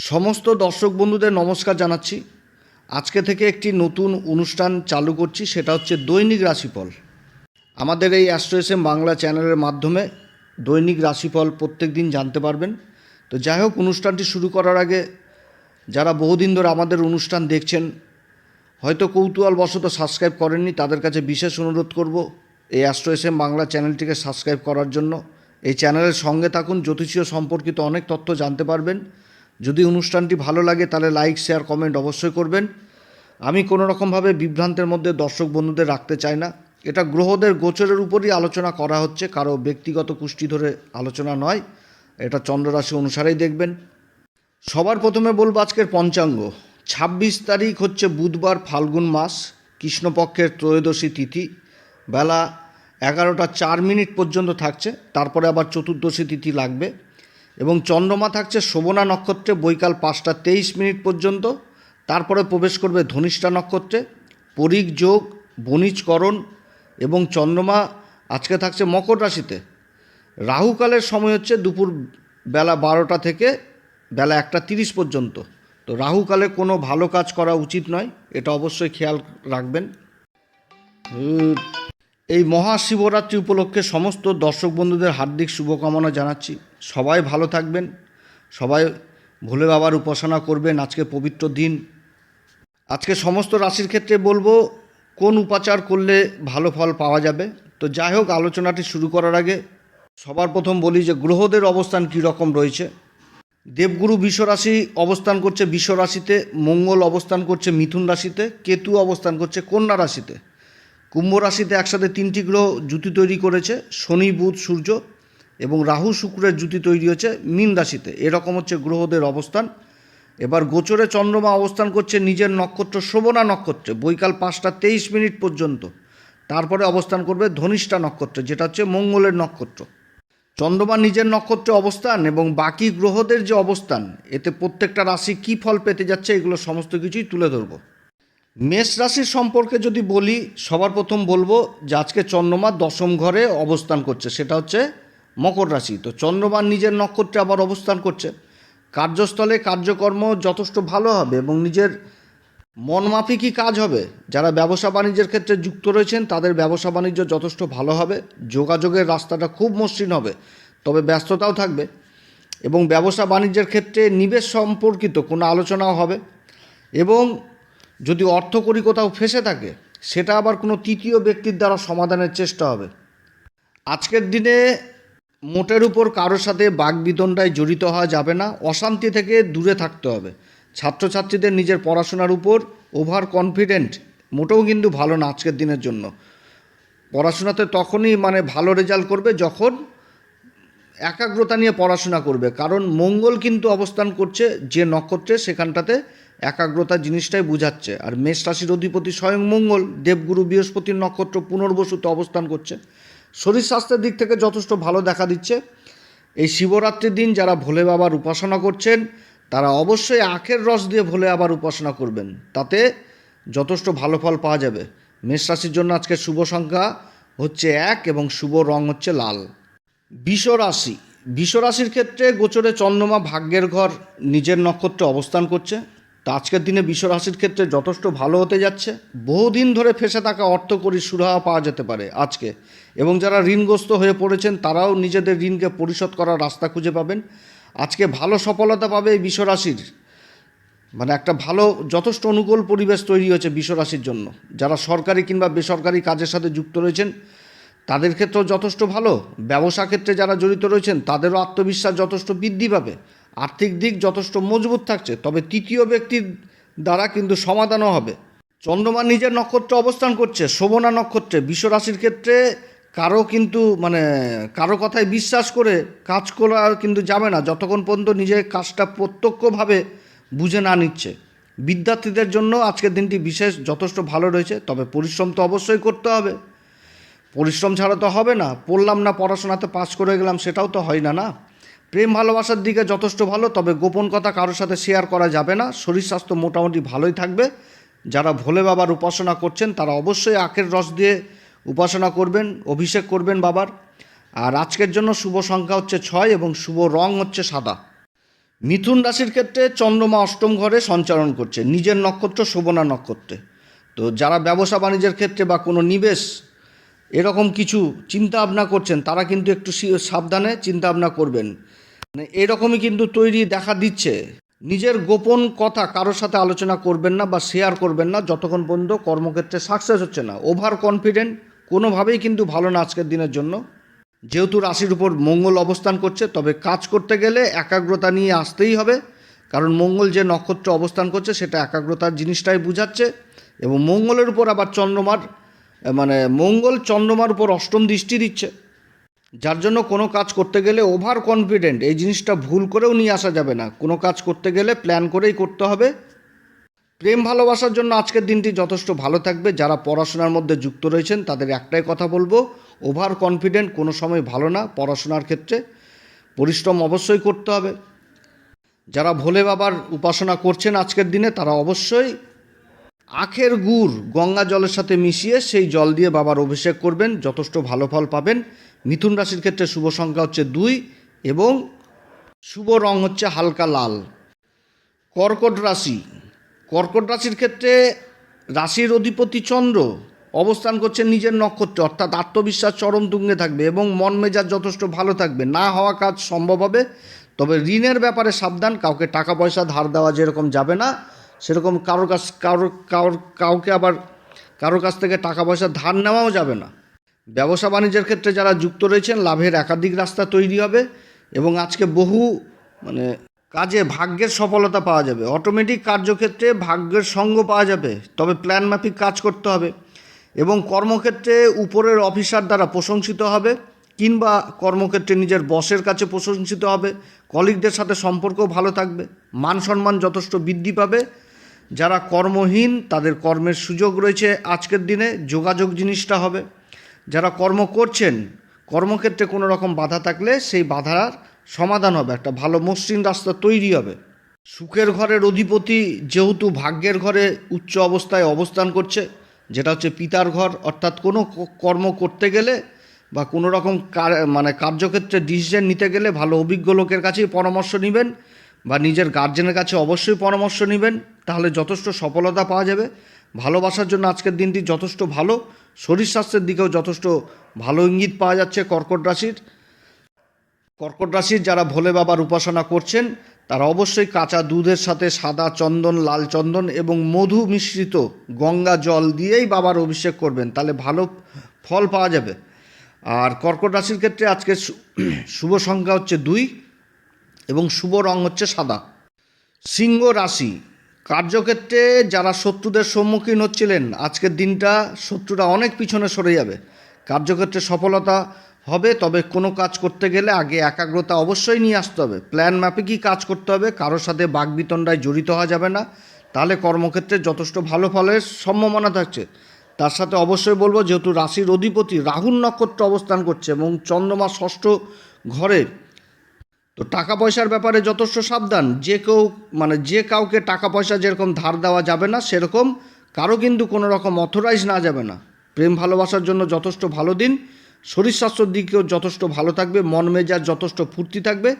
সমস্ত দর্শক বন্ধুদের নমস্কার জানাচ্ছি। আজকে থেকে একটি নতুন অনুষ্ঠান চালু করছি, সেটা হচ্ছে দৈনিক রাশিফল। আমাদের এই অ্যাস্ট্রোএসএম বাংলা চ্যানেলের মাধ্যমে দৈনিক রাশিফল প্রত্যেক দিন জানতে পারবেন। তো যাই হোক, অনুষ্ঠানটি শুরু করার আগে যারা বহুদিন ধরে আমাদের অনুষ্ঠান দেখছেন, হয়তো কৌতূহলবশত সাবস্ক্রাইব করেননি, তাদের কাছে বিশেষ অনুরোধ করব এই অ্যাস্ট্রোএসএম বাংলা চ্যানেলটিকে সাবস্ক্রাইব করার জন্য। এই চ্যানেলের সঙ্গে থাকুন, জ্যোতিষীয় সম্পর্কিত অনেক তথ্য জানতে পারবেন। যদি অনুষ্ঠানটি ভালো লাগে, তাহলে লাইক শেয়ার কমেন্ট অবশ্যই করবেন। আমি কোনো রকমভাবে বিভ্রান্তের মধ্যে দর্শক বন্ধুদের রাখতে চাই না। এটা গ্রহদের গোচরের উপরই আলোচনা করা হচ্ছে, কারও ব্যক্তিগত কুষ্টি ধরে আলোচনা নয়। এটা চন্দ্ররাশি অনুসারেই দেখবেন। সবার প্রথমে বলব আজকের পঞ্চাঙ্গ। ছাব্বিশ তারিখ হচ্ছে বুধবার, ফাল্গুন মাস, কৃষ্ণপক্ষের ত্রয়োদশী তিথি। বেলা এগারোটা চার মিনিট পর্যন্ত থাকছে, তারপরে আবার চতুর্দশী তিথি লাগবে। এবং চন্দ্রমা থাকছে শোভনা নক্ষত্রে, বৈকাল পাঁচটা তেইশ মিনিট পর্যন্ত। তারপরে প্রবেশ করবে ধনিষ্ঠা নক্ষত্রে, পরিক যোগ, বণিজকরণ এবং চন্দ্রমা আজকে থাকছে মকর রাশিতে। রাহুকালের সময় হচ্ছে দুপুর বেলা বারোটা থেকে বেলা একটা তিরিশ পর্যন্ত। তো রাহুকালে কোনো ভালো কাজ করা উচিত নয়, এটা অবশ্যই খেয়াল রাখবেন। এই মহাশিবরাত্রি উপলক্ষে সমস্ত দর্শক বন্ধুদের হার্দিক শুভকামনা জানাচ্ছি। সবাই ভালো থাকবেন, সবাই ভোলে বাবার উপাসনা করবেন, আজকে পবিত্র দিন। আজকে সমস্ত রাশির ক্ষেত্রে বলব, কোন উপাচার করলে ভালো ফল পাওয়া যাবে? তো যাই হোক, আলোচনাটি শুরু করার আগে সবার প্রথম বলি যে গ্রহদের অবস্থান কী রকম রয়েছে? দেবগুরু বিশ্বরাশি অবস্থান করছে বিশ্বরাশিতে মঙ্গল অবস্থান করছে মিথুন রাশিতে, কেতু অবস্থান করছে কন্যা রাশিতে। কুম্ভ রাশিতে একসাথে তিনটি গ্রহ জুতি তৈরি করেছে, শনি, বুধ, সূর্য। এবং রাহু শুক্রের জুতি তৈরি হচ্ছে মীন রাশিতে। এরকম হচ্ছে গ্রহদের অবস্থান। এবার গোচরে চন্দ্রমা অবস্থান করছে নিজের নক্ষত্র শোভনা নক্ষত্রে, বৈকাল পাঁচটা তেইশ মিনিট পর্যন্ত। তারপরে অবস্থান করবে ধনিষ্ঠা নক্ষত্রে, যেটা হচ্ছে মঙ্গলের নক্ষত্র। চন্দ্রমা নিজের নক্ষত্রে অবস্থান এবং বাকি গ্রহদের যে অবস্থান, এতে প্রত্যেকটা রাশি কী ফল পেতে যাচ্ছে এগুলো সমস্ত কিছুই তুলে ধরবো। মেষ রাশির সম্পর্কে যদি বলি, সবার প্রথম বলব যে আজকে চন্দ্রমা দশম ঘরে অবস্থান করছে, সেটা হচ্ছে মকর রাশি। তো চন্দ্রমা নিজের নক্ষত্রে আবার অবস্থান করছে। কার্যস্থলে কার্যকর্ম যথেষ্ট ভালো হবে এবং নিজের মনমাফিকই কাজ হবে। যারা ব্যবসা বাণিজ্যের ক্ষেত্রে যুক্ত রয়েছেন, তাদের ব্যবসা বাণিজ্য যথেষ্ট ভালো হবে। যোগাযোগের রাস্তাটা খুব মসৃণ হবে, তবে ব্যস্ততাও থাকবে এবং ব্যবসা বাণিজ্যের ক্ষেত্রে নিবেশ সম্পর্কিত কোনো আলোচনাও হবে এবং যদি অর্থকরী কোথাও ফেসে থাকে, সেটা আবার কোনো তৃতীয় ব্যক্তির দ্বারা সমাধানের চেষ্টা হবে। আজকের দিনে মোটের উপর কারোর সাথে বাগবিদণ্ডায় জড়িত হওয়া যাবে না, অশান্তি থেকে দূরে থাকতে হবে। ছাত্রছাত্রীদের নিজের পড়াশোনার উপর ওভার কনফিডেন্ট, মোটেও কিন্তু ভালো না আজকের দিনের জন্য। পড়াশোনাতে তখনই মানে ভালো রেজাল্ট করবে যখন একাগ্রতা নিয়ে পড়াশোনা করবে, কারণ মঙ্গল কিন্তু অবস্থান করছে যে নক্ষত্রে, সেখানটাতে একাগ্রতা জিনিসটাই বোঝাচ্ছে। আর মেষ রাশির অধিপতি স্বয়ং মঙ্গল, দেবগুরু বৃহস্পতির নক্ষত্র পুনর্বসুতে অবস্থান করছে। শরীর স্বাস্থ্যের দিক থেকে যথেষ্ট ভালো দেখা দিচ্ছে। এই শিবরাত্রির দিন যারা ভোলে বাবার উপাসনা করছেন, তারা অবশ্যই আখের রস দিয়ে ভোলে আবার উপাসনা করবেন। তাতে যথেষ্ট ভালো ফল পাওয়া যাবে। মেষ রাশির জন্য আজকে শুভ সংখ্যা হচ্ছে এক এবং শুভ রং হচ্ছে লাল। বিষ রাশি। বিষ রাশির ক্ষেত্রে গোচরে চন্দ্রমা ভাগ্যের ঘর, নিজের নক্ষত্রে অবস্থান করছে। তা আজকের দিনে বিষ রাশির ক্ষেত্রে যথেষ্ট ভালো হতে যাচ্ছে। বহুদিন ধরে ফেসে থাকা অর্থকরী সুরাহা পাওয়া যেতে পারে আজকে। এবং যারা ঋণগ্রস্ত হয়ে পড়েছেন, তারাও নিজেদের ঋণকে পরিশোধ করার রাস্তা খুঁজে পাবেন। আজকে ভালো সফলতা পাবে এই বিষ রাশির মানে একটা ভালো, যথেষ্ট অনুকূল পরিবেশ তৈরি হয়েছে বিষ রাশির জন্য। যারা সরকারি কিংবা বেসরকারি কাজের সাথে যুক্ত রয়েছেন, তাদের ক্ষেত্রেও যথেষ্ট ভালো। ব্যবসা ক্ষেত্রে যারা জড়িত রয়েছেন, তাদেরও আত্মবিশ্বাস যথেষ্ট বৃদ্ধি পাবে। আর্থিক দিক যথেষ্ট মজবুত থাকছে, তবে তৃতীয় ব্যক্তির দ্বারা কিন্তু সমাধানও হবে। চন্দ্রমা নিজের নক্ষত্রে অবস্থান করছে, শোভনা নক্ষত্রে। বিশ্বরাশির ক্ষেত্রে কারও কিন্তু মানে কারও কথায় বিশ্বাস করে কাজ করা কিন্তু যাবে না, যতক্ষণ পর্যন্ত নিজের কাজটা প্রত্যক্ষভাবে বুঝে না নিচ্ছে। বিদ্যার্থীদের জন্য আজকের দিনটি বিশেষ যথেষ্ট ভালো রয়েছে, তবে পরিশ্রম তো অবশ্যই করতে হবে। পরিশ্রম ছাড়া তো হবে না, পড়লাম না, পড়াশোনাতে পাস করে গেলাম, সেটাও তো হয় না না? প্রেম ভালোবাসার দিকে যথেষ্ট ভালো, তবে গোপন কথা কারোর সাথে শেয়ার করা যাবে না। শরীর স্বাস্থ্য মোটামুটি ভালোই থাকবে। যারা ভোলে বাবার উপাসনা করছেন, তারা অবশ্যই আখের রস দিয়ে উপাসনা করবেন, অভিষেক করবেন বাবার। আর আজকের জন্য শুভ সংখ্যা হচ্ছে ছয় এবং শুভ রং হচ্ছে সাদা। মিথুন রাশির ক্ষেত্রে চন্দ্রমা অষ্টম ঘরে সঞ্চালন করছে, নিজের নক্ষত্র শোভনা নক্ষত্রে। তো যারা ব্যবসা বাণিজ্যের ক্ষেত্রে বা কোনো নিবেশ, এরকম কিছু চিন্তা ভাবনা করছেন, তারা কিন্তু একটু সাবধানে চিন্তা ভাবনা করবেন। মানে এরকমই কিন্তু তৈরি দেখা দিচ্ছে। নিজের গোপন কথা কারোর সাথে আলোচনা করবেন না বা শেয়ার করবেন না, যতক্ষণ পর্যন্ত কর্মক্ষেত্রে সাকসেস হচ্ছে না। ওভার কনফিডেন্ট কোনোভাবেই কিন্তু ভালো না আজকের দিনের জন্য। যেহেতু রাশির উপর মঙ্গল অবস্থান করছে, তবে কাজ করতে গেলে একাগ্রতা নিয়ে আসতেই হবে। কারণ মঙ্গল যে নক্ষত্র অবস্থান করছে, সেটা একাগ্রতার জিনিসটাই বুঝাচ্ছে। এবং মঙ্গলের উপর আবার চন্দ্রমার মানে মঙ্গল চন্দ্রমার উপর অষ্টম দৃষ্টি দিচ্ছে। যার জন্য কোনো কাজ করতে গেলে ওভার কনফিডেন্ট এই জিনিসটা ভুল করেও নিয়ে আসা যাবে না। কোনো কাজ করতে গেলে প্ল্যান করেই করতে হবে। প্রেম ভালোবাসার জন্য আজকের দিনটি যথেষ্ট ভালো থাকবে। যারা পড়াশোনার মধ্যে যুক্ত রয়েছেন, তাদের একটাই কথা বলব ওভার কনফিডেন্ট কোনো সময় ভালো না পড়াশোনার ক্ষেত্রে। পরিশ্রম অবশ্যই করতে হবে। যারা ভোলে বাবার উপাসনা করছেন আজকের দিনে, তারা অবশ্যই আখের গুড় গঙ্গা জলের সাথে মিশিয়ে সেই জল দিয়ে বাবার অভিষেক করবেন। যথেষ্ট ভালো ফল পাবেন। মিথুন রাশির ক্ষেত্রে শুভ সংখ্যা হচ্ছে দুই এবং শুভ রং হচ্ছে হালকা লাল। কর্কট রাশি। কর্কট রাশির ক্ষেত্রে রাশির অধিপতি চন্দ্র অবস্থান করছে নিজের নক্ষত্রে, অর্থাৎ আত্মবিশ্বাস চরম তুঙ্গে থাকবে এবং মন মেজাজ যথেষ্ট ভালো থাকবে। না হওয়া কাজ সম্ভব হবে, তবে ঋণের ব্যাপারে সাবধান, কাউকে টাকা পয়সা ধার দেওয়া যেরকম যাবে না, সেরকম কারোর কাছ কারোর কাউকে আবার কারোর কাছ থেকে টাকা পয়সা ধার নেওয়াও যাবে না। ব্যবসা বাণিজ্যের ক্ষেত্রে যারা যুক্ত রয়েছেন, লাভের একাধিক রাস্তা তৈরি হবে এবং আজকে বহু মানে কাজে ভাগ্যের সফলতা পাওয়া যাবে। অটোমেটিক কার্যক্ষেত্রে ভাগ্যের সঙ্গ পাওয়া যাবে, তবে প্ল্যান মাফিক কাজ করতে হবে এবং কর্মক্ষেত্রে উপরের অফিসার দ্বারা প্রশংসিত হবে কিংবা কর্মক্ষেত্রে নিজের বসের কাছে প্রশংসিত হবে, কলিগদের সাথে সম্পর্ক ভালো থাকবে, মান সম্মান যথেষ্ট বৃদ্ধি পাবে। যারা কর্মহীন, তাদের কর্মের সুযোগ রয়েছে আজকের দিনে, যোগাযোগ জিনিসটা হবে। যারা কর্ম করছেন, কর্মক্ষেত্রে কোনো রকম বাধা থাকলে সেই বাধার সমাধান হবে, একটা ভালো মসৃণ রাস্তা তৈরি হবে। সুখের ঘরের অধিপতি যেহেতু ভাগ্যের ঘরে উচ্চ অবস্থায় অবস্থান করছে, যেটা হচ্ছে পিতার ঘর, অর্থাৎ কোনো কর্ম করতে গেলে বা কোনো রকম মানে কার্যক্ষেত্রে ডিসিশন নিতে গেলে ভালো অভিজ্ঞ লোকের কাছেই পরামর্শ নেবেন বা নিজের গার্জেনের কাছে অবশ্যই পরামর্শ নেবেন, তাহলে যথেষ্ট সফলতা পাওয়া যাবে। ভালোবাসার জন্য আজকের দিনটি যথেষ্ট ভালো। শরীর স্বাস্থ্যের দিকেও যথেষ্ট ভালো ইঙ্গিত পাওয়া যাচ্ছে কর্কট রাশির। কর্কট রাশির যারা ভোলে বাবার উপাসনা করছেন, তারা অবশ্যই কাঁচা দুধের সাথে সাদা চন্দন, লাল চন্দন এবং মধু মিশ্রিত গঙ্গা জল দিয়েই বাবার অভিষেক করবেন, তাহলে ভালো ফল পাওয়া যাবে। আর কর্কট রাশির ক্ষেত্রে আজকে শুভ সংখ্যা হচ্ছে দুই এবং শুভ রং হচ্ছে সাদা। সিংহ রাশি কার্যক্ষেত্রে যারা শত্রুদের সম্মুখীন হচ্ছিলেন, আজকের দিনটা শত্রুরা অনেক পিছনে সরে যাবে। কার্যক্ষেত্রে সফলতা হবে, তবে কোনো কাজ করতে গেলে আগে একাগ্রতা অবশ্যই নিয়ে আসতে হবে। প্ল্যান মাফিকই কাজ করতে হবে, কারোর সাথে বাগবিতণ্ডায় জড়িত হওয়া যাবে না। তাহলে কর্মক্ষেত্রে যথেষ্ট ভালো ফলের সম্ভাবনা থাকছে। তার সাথে অবশ্যই বলব, যেহেতু রাশির অধিপতি রাহুল নক্ষত্র অবস্থান করছে এবং চন্দ্রমা ষষ্ঠ ঘরে তো টাকা পয়সার ব্যাপারে যথেষ্ট সাবধান। যে কেউ মানে যে কাউকে টাকা পয়সা যেরকম ধার দেওয়া যাবে না, সেরকম কারও কিন্তু কোনো রকম অথরাইজ না যাবে না। প্রেম ভালোবাসার জন্য যথেষ্ট ভালো দিন, শরীর স্বাস্থ্যর দিকেও যথেষ্ট ভালো থাকবে, মন মেজাজ যথেষ্ট ফুর্তি থাকবে।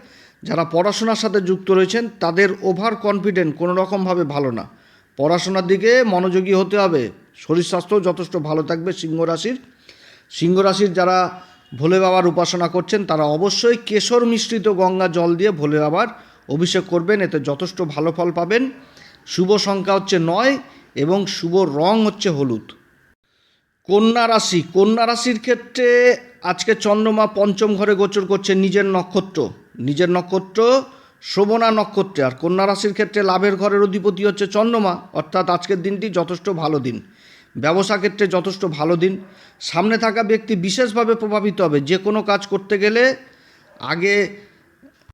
যারা পড়াশোনার সাথে যুক্ত রয়েছেন, তাদের ওভার কনফিডেন্ট কোনো রকমভাবে ভালো না। পড়াশোনার দিকে মনোযোগী হতে হবে, শরীর স্বাস্থ্যও যথেষ্ট ভালো থাকবে সিংহ রাশির। সিংহ রাশির যারা ভোলে বাবার উপাসনা করছেন, তারা অবশ্যই কেশর মিশ্রিত গঙ্গা জল দিয়ে ভোলে বাবার অভিষেক করবেন, এতে যথেষ্ট ভালো ফল পাবেন। শুভ সংখ্যা হচ্ছে নয় এবং শুভ রং হচ্ছে হলুদ। কন্যা রাশি, কন্যা রাশির ক্ষেত্রে আজকে চন্দ্রমা পঞ্চম ঘরে গোচর করছে নিজের নক্ষত্র। নিজের নক্ষত্র শোভনা নক্ষত্রে, আর কন্যা রাশির ক্ষেত্রে লাভের ঘরের অধিপতি হচ্ছে চন্দ্রমা, অর্থাৎ আজকের দিনটি যথেষ্ট ভালো দিন। ব্যবসা ক্ষেত্রে যথেষ্ট ভালো দিন। সামনে থাকা ব্যক্তি বিশেষভাবে প্রভাবিত হবে। যে কোনো কাজ করতে গেলে আগে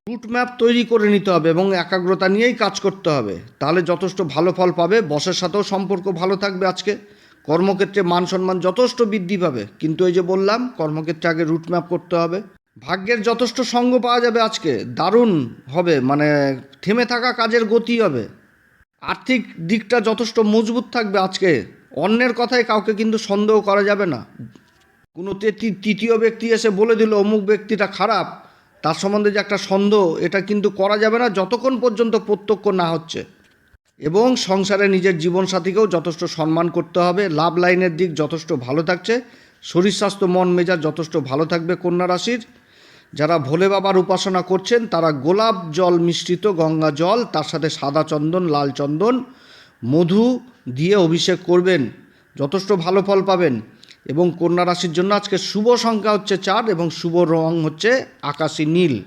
রুট ম্যাপ তৈরি করে নিতে হবে এবং একাগ্রতা নিয়েই কাজ করতে হবে। তাহলে যথেষ্ট ভালো ফল পাবে। বসের সাথেও সম্পর্ক ভালো থাকবে আজকে। কর্মক্ষেত্রে মান সম্মান যথেষ্ট বৃদ্ধি পাবে। কিন্তু এই যে বললাম, কর্মক্ষেত্রে আগে রুট ম্যাপ করতে হবে। ভাগ্যের যথেষ্ট সঙ্গ পাওয়া যাবে আজকে। দারুণ হবে। মানে থেমে থাকা কাজের গতি হবে। আর্থিক দিকটা যথেষ্ট মজবুত থাকবে আজকে। অন্যের কথায় কাউকে কিন্তু সন্দেহ করা যাবে না। কোনো তেতি- তৃতীয় ব্যক্তি এসে বলে দিল, অমুক ব্যক্তিটা খারাপ, তার সম্বন্ধে যে একটা সন্দেহ, এটা কিন্তু করা যাবে না যতক্ষণ পর্যন্ত প্রত্যক্ষ না হচ্ছে। এবং সংসারে নিজের জীবনসাথীকেও যথেষ্ট সম্মান করতে হবে, লাভ লাইনের দিক যথেষ্ট ভালো থাকছে, শরীর স্বাস্থ্য, মন মেজাজ যথেষ্ট ভালো থাকবে কন্যা রাশির। যারা ভোলে বাবার উপাসনা করছেন, তারা গোলাপ জল মিশ্রিত গঙ্গা জল, তার সাথে সাদা চন্দন, লাল চন্দন, মধু দিয়ে অভিষেক করবেন। যথেষ্ট ভালো ফল পাবেন। এবং কন্যা রাশির জন্য আজকে শুভ সংখ্যা হচ্ছে চার এবং শুভ রং হচ্ছে আকাশী নীল।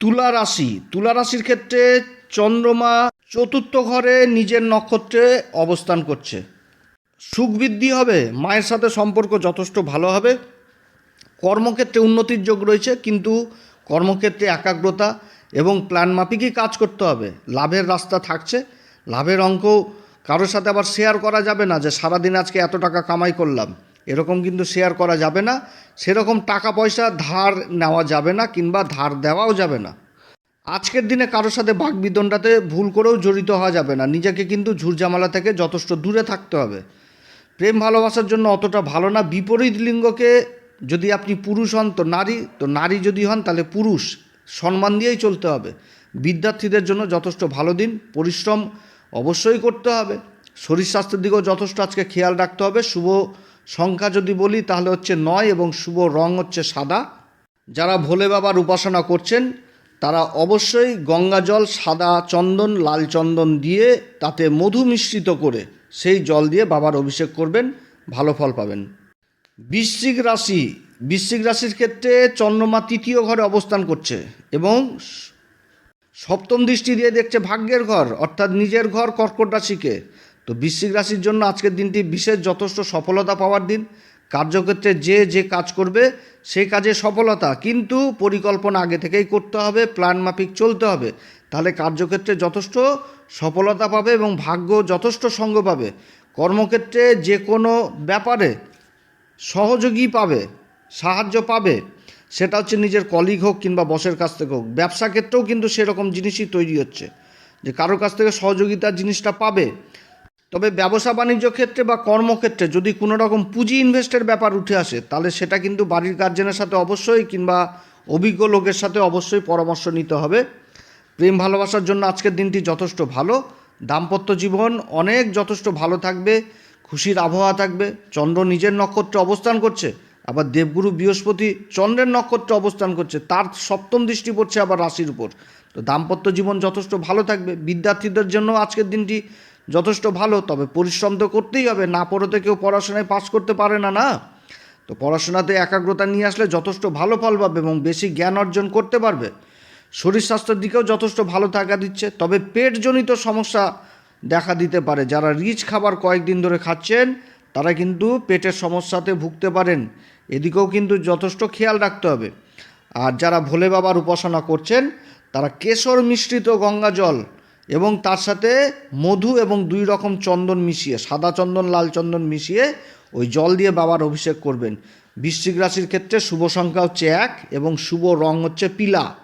তুলা রাশি, তুলা রাশির ক্ষেত্রে চন্দ্রমা চতুর্থ ঘরে নিজের নক্ষত্রে অবস্থান করছে। সুখ বৃদ্ধি হবে, মায়ের সাথে সম্পর্ক যথেষ্ট ভালো হবে। কর্মক্ষেত্রে উন্নতির যোগ রয়েছে, কিন্তু কর্মক্ষেত্রে একাগ্রতা এবং প্ল্যান মাফিকই কাজ করতে হবে। লাভের রাস্তা থাকছে, লাভের অঙ্ক কারোর সাথে আবার শেয়ার করা যাবে না যে সারাদিন আজকে এত টাকা কামাই করলাম। এরকম কিন্তু শেয়ার করা যাবে না। সেরকম টাকা পয়সা ধার নেওয়া যাবে না কিংবা ধার দেওয়াও যাবে না। আজকের দিনে কারোর সাথে বাগবিদণ্ডাতে ভুল করেও জড়িত হওয়া যাবে না। নিজেকে কিন্তু ঝুরঝামেলা থেকে যথেষ্ট দূরে থাকতে হবে। প্রেম ভালোবাসার জন্য অতটা ভালো না। বিপরীত লিঙ্গকে যদি আপনি পুরুষ হন তো নারী তো নারী যদি হন তাহলে পুরুষ। সম্মান দিয়েই চলতে হবে। বিদ্যার্থীদের জন্য যথেষ্ট ভালো দিন। পরিশ্রম অবশ্যই করতে হবে। শরীর স্বাস্থ্যের দিকেও যথেষ্ট আজকে খেয়াল রাখতে হবে। শুভ সংখ্যা যদি বলি, তাহলে হচ্ছে নয় এবং শুভ রং হচ্ছে সাদা। যারা ভোলে বাবার উপাসনা করছেন, তারা অবশ্যই গঙ্গা জল, সাদা চন্দন, লাল চন্দন দিয়ে তাতে মধু মিশ্রিত করে সেই জল দিয়ে বাবার অভিষেক করবেন, ভালো ফল পাবেন। বৃশ্চিক রাশি, বৃশ্চিক রাশির ক্ষেত্রে চন্দ্রমা তৃতীয় ঘরে অবস্থান করছে এবং সপ্তম দৃষ্টি দিয়ে দেখছে ভাগ্যের ঘর, অর্থাৎ নিজের ঘর কর্কট রাশিকে। তো বৃশ্চিক রাশির জন্য আজকের দিনটি বিশেষ যথেষ্ট সফলতা পাওয়ার দিন। কার্যক্ষেত্রে যে যে কাজ করবে সেই কাজে সফলতা, কিন্তু পরিকল্পনা আগে থেকেই করতে হবে, প্ল্যান মাফিক চলতে হবে। তাহলে কার্যক্ষেত্রে যথেষ্ট সফলতা পাবে এবং ভাগ্য যথেষ্ট সঙ্গ পাবে। কর্মক্ষেত্রে যে কোনো ব্যাপারে সহযোগী পাবে, সাহায্য পাবে। সেটা হচ্ছে নিজের কলিগ হোক কিংবা বসের কাছ থেকে হোক। ব্যবসা ক্ষেত্রেও কিন্তু সেরকম জিনিসই তৈরি হচ্ছে, যে কারোর কাছ থেকে সহযোগিতার জিনিসটা পাবে। তবে ব্যবসা বাণিজ্য ক্ষেত্রে বা কর্মক্ষেত্রে যদি কোনো রকম পুঁজি ইনভেস্টের ব্যাপার উঠে আসে, তাহলে সেটা কিন্তু বাড়ির গার্জেনের সাথে অবশ্যই কিংবা অভিজ্ঞ লোকের সাথে অবশ্যই পরামর্শ নিতে হবে। প্রেম ভালোবাসার জন্য আজকের দিনটি যথেষ্ট ভালো। দাম্পত্য জীবন অনেক যথেষ্ট ভালো থাকবে। খুশির আবহাওয়া থাকবে। চন্দ্র নিজের নক্ষত্রে অবস্থান করছে। আবার দেবগুরু বৃহস্পতি চন্দ্রের নক্ষত্রে অবস্থান করছে, তার সপ্তম দৃষ্টি পড়ছে আবার রাশির উপর। তো দাম্পত্য জীবন যথেষ্ট ভালো থাকবে, বিদ্যার্থীদের জন্য আজকের দিনটি যথেষ্ট ভালো, তবে পরিশ্রম তো করতেই হবে, না পড়তে কেউ পড়াশোনায় পাস করতে পারে না না? তো পড়াশোনাতে একাগ্রতা নিয়ে আসলে যথেষ্ট ভালো ফল পাবে এবং বেশি জ্ঞান অর্জন করতে পারবে। শরীর স্বাস্থ্যের দিকেও যথেষ্ট ভালো থাকা দিচ্ছে, তবে পেটজনিত সমস্যা দেখা দিতে পারে। যারা রিচ খাবার কয়েকদিন ধরে খাচ্ছেন, তারা কিন্তু পেটের সমস্যাতে ভুগতে পারেন। এদিকেও কিন্তু যথেষ্ট খেয়াল রাখতে হবে। আর যারা ভোলে বাবার উপাসনা করছেন, তারা কেশর মিশ্রিত গঙ্গা জল এবং তার সাথে মধু এবং দুই রকম চন্দন মিশিয়ে, সাদা চন্দন, লাল চন্দন মিশিয়ে ওই জল দিয়ে বাবার অভিষেক করবেন। বৃশ্চিক রাশির ক্ষেত্রে শুভ সংখ্যা হচ্ছে এক এবং শুভ রং হচ্ছে পিলা।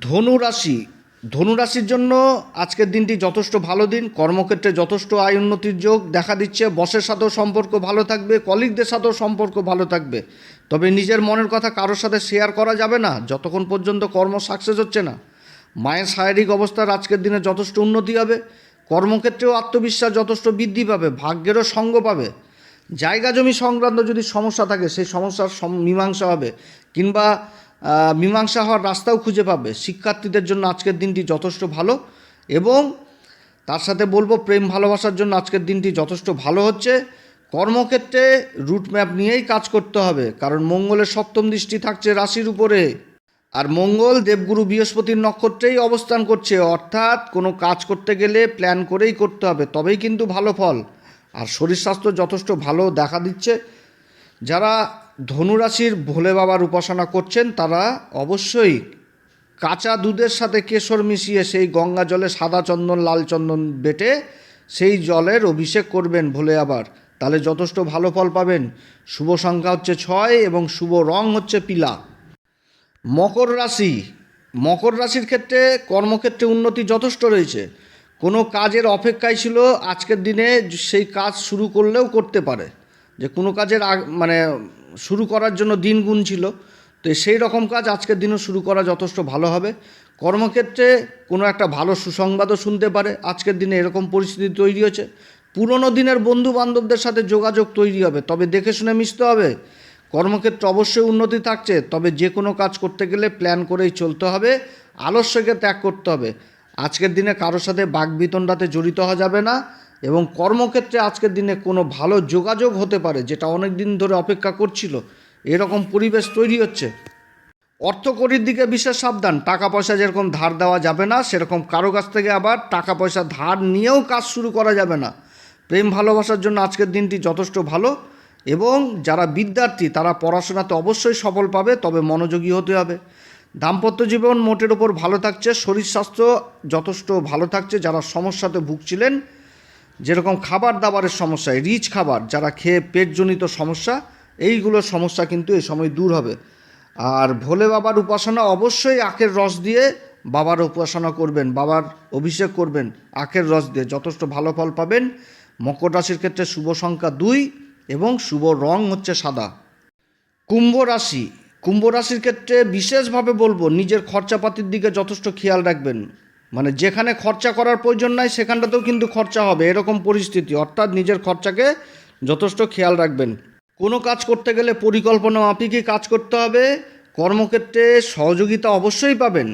ধনু রাশি ধনু রাশির জন্য আজকের দিনটি যথেষ্ট ভালো দিন। কর্মক্ষেত্রে যথেষ্ট আয় উন্নতির যোগ দেখা দিচ্ছে। বসের সাথেও সম্পর্ক ভালো থাকবে। কলিগদের সাথেও সম্পর্ক ভালো থাকবে। তবে নিজের মনের কথা কারোর সাথে শেয়ার করা যাবে না। যতক্ষণ পর্যন্ত কর্ম সাকসেস হচ্ছে না। মায়ের শারীরিক অবস্থার আজকের দিনে যথেষ্ট উন্নতি হবে। কর্মক্ষেত্রেও আত্মবিশ্বাস যথেষ্ট বৃদ্ধি পাবে। ভাগ্যেরও সঙ্গ পাবে। জায়গা জমি সংক্রান্ত যদি সমস্যা থাকে, সেই সমস্যার মীমাংসা হবে। কিংবা মীমাংসা হওয়ার রাস্তাও খুঁজে পাবে। শিক্ষার্থীদের জন্য আজকের দিনটি যথেষ্ট ভালো এবং তার সাথে বলব, প্রেম ভালোবাসার জন্য আজকের দিনটি যথেষ্ট ভালো হচ্ছে। কর্মক্ষেত্রে রুট ম্যাপ নিয়েই কাজ করতে হবে, কারণ মঙ্গলের সপ্তম দৃষ্টি থাকছে রাশির উপরে। আর মঙ্গল দেবগুরু বৃহস্পতির নক্ষত্রেই অবস্থান করছে, অর্থাৎ কোনো কাজ করতে গেলে প্ল্যান করেই করতে হবে, তবেই কিন্তু ভালো ফল। আর শরীর স্বাস্থ্য যথেষ্ট ভালো দেখা দিচ্ছে। যারা ধনুরাশির ভোলে বাবার উপাসনা করছেন তারা অবশ্যই কাঁচা দুধের সাথে কেশর মিশিয়ে সেই গঙ্গা জলে সাদা চন্দন, লাল চন্দন বেটে সেই জলের অভিষেক করবেন ভোলে আবার। তাহলে যথেষ্ট ভালো ফল পাবেন। শুভ সংখ্যা হচ্ছে ছয় এবং শুভ রং হচ্ছে পিলা। মকর রাশি। মকর রাশির ক্ষেত্রে কর্মক্ষেত্রে উন্নতি যথেষ্ট রয়েছে। কোনো কাজের অপেক্ষায় ছিল আজকের দিনে, সেই কাজ শুরু করলেও করতে পারে। যে কোনো কাজের মানে শুরু করার জন্য দিন গুণ ছিল। তো সেই রকম কাজ আজকের দিনও শুরু করা যথেষ্ট ভালো হবে। কর্মক্ষেত্রে কোনো একটা ভালো সুসংবাদও শুনতে পারে। আজকের দিনে এরকম পরিস্থিতি তৈরি হয়েছে। পুরনো দিনের বন্ধু বান্ধবদের সাথে যোগাযোগ তৈরি হবে। তবে দেখে শুনে মিশতে হবে। কর্মক্ষেত্রে অবশ্যই উন্নতি থাকছে। তবে যে কোনো কাজ করতে গেলে প্ল্যান করেই চলতে হবে। আলস্যকে ত্যাগ করতে হবে। আজকের দিনে কারোর সাথে বাগবিতণ্ডাতে জড়িত হওয়া যাবে না। এবং কর্মক্ষেত্রে আজকের দিনে কোনো ভালো যোগাযোগ হতে পারে, যেটা অনেক দিন ধরে অপেক্ষা করছিল, এরকম পরিবেশ তৈরি হচ্ছে। অর্থকরীর দিকে বিশেষ সাবধান টাকা পয়সা যেরকম ধার দেওয়া যাবে না, সেরকম কারও কাছ থেকে আবার টাকা পয়সা ধার নিয়েও কাজ শুরু করা যাবে না। প্রেম ভালোবাসার জন্য আজকের দিনটি যথেষ্ট ভালো এবং যারা বিদ্যার্থী, তারা পড়াশোনাতে অবশ্যই সফল পাবে, তবে মনোযোগী হতে হবে। দাম্পত্য জীবন মোটের ওপর ভালো থাকছে, শরীর স্বাস্থ্য যথেষ্ট ভালো থাকছে, যারা সমস্যাতে ভুগছিলেন যেরকম খাবার দাবারের সমস্যা রিচ খাবার, যারা খেয়ে পেটজনিত সমস্যা, এইগুলোর সমস্যা কিন্তু এই সময় দূর হবে। আর ভোলে বাবার উপাসনা অবশ্যই আখের রস দিয়ে বাবার উপাসনা করবেন, বাবার অভিষেক করবেন, আখের রস দিয়ে যথেষ্ট ভালো ফল পাবেন। মকর রাশির ক্ষেত্রে শুভ সংখ্যা দুই এবং শুভ রং হচ্ছে সাদা। কুম্ভ রাশি, কুম্ভ রাশির ক্ষেত্রে বিশেষভাবে বলব, নিজের খরচাপাতির দিকে যথেষ্ট খেয়াল রাখবেন। মানে যেখানে খরচা করার প্রয়োজন নাই, সেখানটাতেও কিন্তু খরচা হবে, এরকম পরিস্থিতি। অর্থাৎ নিজের খরচাকে যথেষ্ট খেয়াল রাখবেন। কোনো কাজ করতে গেলে পরিকল্পনা মাফিকই কাজ করতে হবে, কর্মক্ষেত্রে সহযোগিতা অবশ্যই পাবেন,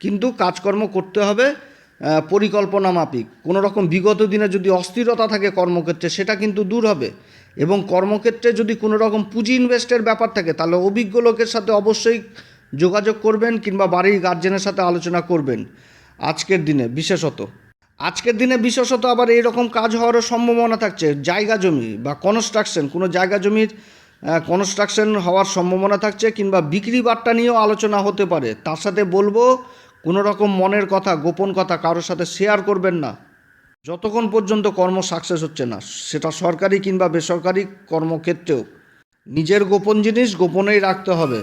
কিন্তু কাজকর্ম করতে হবে পরিকল্পনা মাফিক। কোনো রকম বিগত দিনে যদি অস্থিরতা থাকে কর্মক্ষেত্রে, সেটা কিন্তু দূর হবে। এবং কর্মক্ষেত্রে যদি কোনো রকম পুঁজি ইনভেস্টের ব্যাপার থাকে, তাহলে অভিজ্ঞ লোকের সাথে অবশ্যই যোগাযোগ করবেন কিংবা বাড়ির গার্জেনের সাথে আলোচনা করবেন। আজকের দিনে বিশেষত। আজকের দিনে বিশেষত আবার এইরকম কাজ হওয়ারও সম্ভাবনা থাকছে। জায়গা জমি বা কনস্ট্রাকশন কোনো জায়গা জমির কনস্ট্রাকশন হওয়ার সম্ভাবনা থাকছে কিংবা বিক্রি বাট্টা নিয়েও আলোচনা হতে পারে। তার সাথে বলব, কোনো রকম মনের কথা, গোপন কথা কারোর সাথে শেয়ার করবেন না। যতক্ষণ পর্যন্ত কর্ম সাকসেস হচ্ছে না, সেটা সরকারি কিংবা বেসরকারি কর্মক্ষেত্রেও। নিজের গোপন জিনিস গোপনেই রাখতে হবে।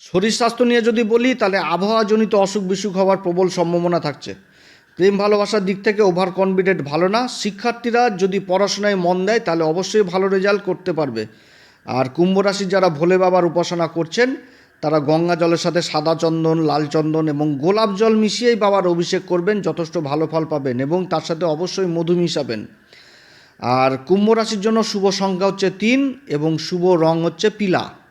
শরীর স্বাস্থ্য নিয়ে যদি বলি, তাহলে আবহাওয়াজনিত অসুখ বিসুখ হওয়ার প্রবল সম্ভাবনা থাকছে। প্রেম ভালোবাসার দিক থেকে ওভার কনফিডেন্ট ভালো না। শিক্ষার্থীরা যদি পড়াশোনায় মন দেয়, তাহলে অবশ্যই ভালো রেজাল্ট করতে পারবে। আর কুম্ভ রাশির যারা ভোলে বাবার উপাসনা করছেন, তারা গঙ্গা জলের সাথে সাদা চন্দন, লাল চন্দন এবং গোলাপ জল মিশিয়েই বাবার অভিষেক করবেন, যথেষ্ট ভালো ফল পাবেন এবং তার সাথে অবশ্যই মধু মিশাবেন। আর কুম্ভ রাশির জন্য শুভ সংখ্যা হচ্ছে তিন এবং শুভ রং হচ্ছে পিলা।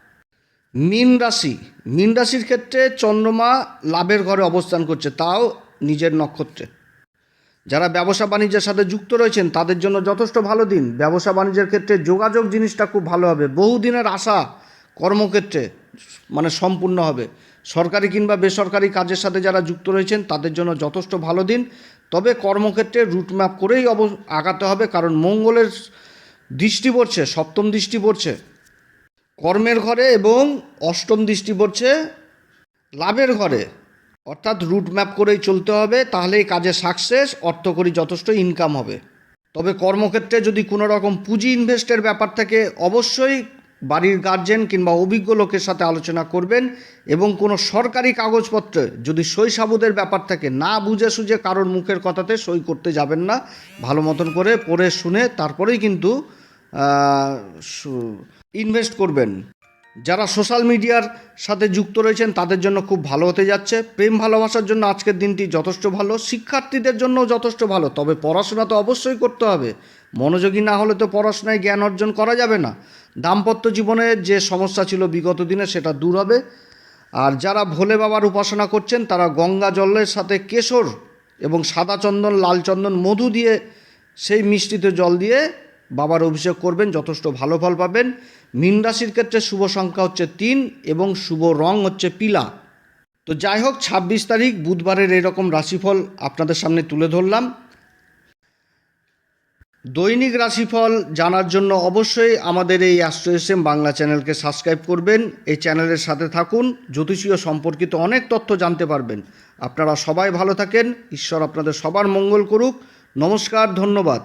মীন রাশি। মীন রাশির ক্ষেত্রে চন্দ্রমা লাভের ঘরে অবস্থান করছে, তাও নিজের নক্ষত্রে। যারা ব্যবসা বাণিজ্যের সাথে যুক্ত রয়েছেন, তাদের জন্য যথেষ্ট ভালো দিন। ব্যবসা বাণিজ্যের ক্ষেত্রে যোগাযোগ জিনিসটা খুব ভালো হবে। বহুদিনের আশা কর্মক্ষেত্রে মানে সম্পূর্ণ হবে। সরকারি কিংবা বেসরকারি কাজের সাথে যারা যুক্ত রয়েছেন, তাদের জন্য যথেষ্ট ভালো দিন। তবে কর্মক্ষেত্রে রুটম্যাপ করেই অব, আগাতে হবে, কারণ মঙ্গলের দৃষ্টি পড়ছে, সপ্তম দৃষ্টি পড়ছে। কর্মের ঘরে এবং অষ্টম দৃষ্টি পড়ছে লাভের ঘরে। অর্থাৎ রুট ম্যাপ করেই চলতে হবে, তাহলেই কাজে সাকসেস অর্থকরী যথেষ্ট ইনকাম হবে। তবে কর্মক্ষেত্রে যদি কোনো রকম পুঁজি ইনভেস্টের ব্যাপার থেকে, অবশ্যই বাড়ির গার্জেন কিংবা অভিজ্ঞ লোকের সাথে আলোচনা করবেন এবং কোনো সরকারি কাগজপত্রে যদি সই সাবুদের ব্যাপার থাকে, না বুঝে সুঝে কারোর মুখের কথাতে সই করতে যাবেন না। ভালো মতন করে পড়ে শুনে তারপরেই কিন্তু ইনভেস্ট করবেন। যারা সোশ্যাল মিডিয়ার সাথে যুক্ত রয়েছেন, তাদের জন্য খুব ভালো হতে যাচ্ছে। প্রেম ভালোবাসার জন্য আজকের দিনটি যথেষ্ট ভালো। শিক্ষার্থীদের জন্য যথেষ্ট ভালো। তবে পড়াশোনা তো অবশ্যই করতে হবে। মনোযোগী না হলে তো পড়াশোনায় জ্ঞান অর্জন করা যাবে না। দাম্পত্য জীবনে যে সমস্যা ছিল বিগত দিনে, সেটা দূর হবে। আর যারা ভোলে বাবার উপাসনা করছেন, তারা গঙ্গা জলের সাথে কেশর এবং সাদা চন্দন, লাল চন্দন, মধু দিয়ে সেই মিষ্টিত জল দিয়ে বাবার অভিষেক করবেন, যথেষ্ট ভালো ফল পাবেন। মীন রাশির ক্ষেত্রে শুভ সংখ্যা হচ্ছে তিন এবং শুভ রং হচ্ছে পিলা। তো যাই হোক, ছাব্বিশ তারিখ, বুধবারের এরকম রাশিফল আপনাদের সামনে তুলে ধরলাম। দৈনিক রাশিফল জানার জন্য অবশ্যই আমাদের এই অ্যাস্ট্রো বাংলা চ্যানেলকে সাবস্ক্রাইব করবেন। এই চ্যানেলের সাথে থাকুন, জ্যোতিষীয় সম্পর্কিত অনেক তথ্য জানতে পারবেন। আপনারা সবাই ভালো থাকেন, ঈশ্বর আপনাদের সবার মঙ্গল করুক। নমস্কার, ধন্যবাদ।